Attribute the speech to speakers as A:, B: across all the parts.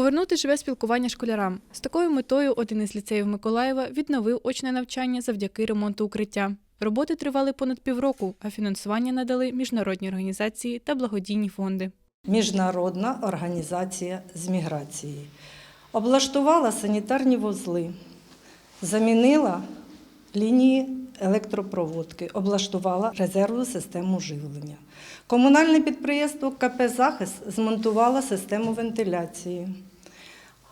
A: Повернути живе спілкування школярам. З такою метою один із ліцеїв Миколаєва відновив очне навчання завдяки ремонту укриття. Роботи тривали понад півроку, а фінансування надали міжнародні організації та благодійні фонди.
B: Міжнародна організація з міграції. Облаштувала санітарні вузли, замінила лінії електропроводки, облаштувала резервну систему живлення. Комунальне підприємство КП Захист змонтувало систему вентиляції.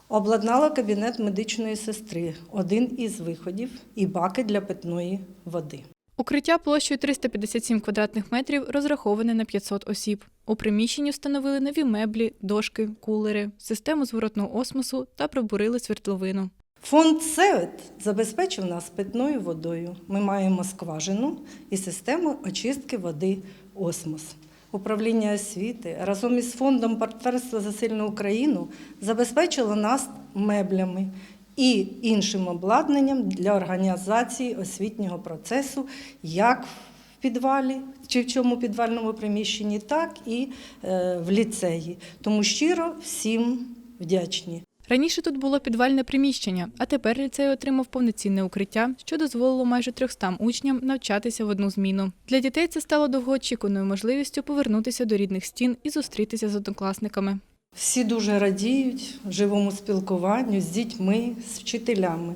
B: Обладнала кабінет медичної сестри, один із виходів і баки для питної води.
A: Укриття площею 357 квадратних метрів розраховане на 500 осіб. У приміщенні встановили нові меблі, дошки, кулери, систему зворотного осмосу та пробурили свердловину.
B: Фонд СЕВЕТ забезпечив нас питною водою. Ми маємо скважину і систему очистки води Осмос. Управління освіти разом із фондом партнерства за сильну Україну забезпечило нас меблями і іншим обладнанням для організації освітнього процесу як в підвалі чи в цьому підвальному приміщенні, так і е, в ліцеї. Тому щиро всім вдячні.
A: Раніше тут було підвальне приміщення, а тепер ліцей отримав повноцінне укриття, що дозволило майже 300 учням навчатися в одну зміну. Для дітей це стало довгоочікуваною можливістю повернутися до рідних стін і зустрітися з однокласниками.
B: Всі дуже радіють живому спілкуванню з дітьми, з вчителями.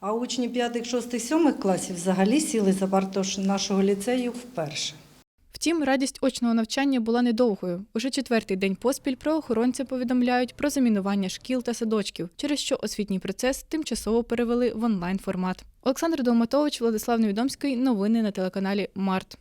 B: А учні 5, 6, 7 класів взагалі сіли за парту нашого ліцею вперше.
A: Втім, радість очного навчання була недовгою. Уже четвертий день поспіль правоохоронці повідомляють про замінування шкіл та садочків, через що освітній процес тимчасово перевели в онлайн формат. Олександр Долматович, Владислав Невідомський. Новини на телеканалі Март.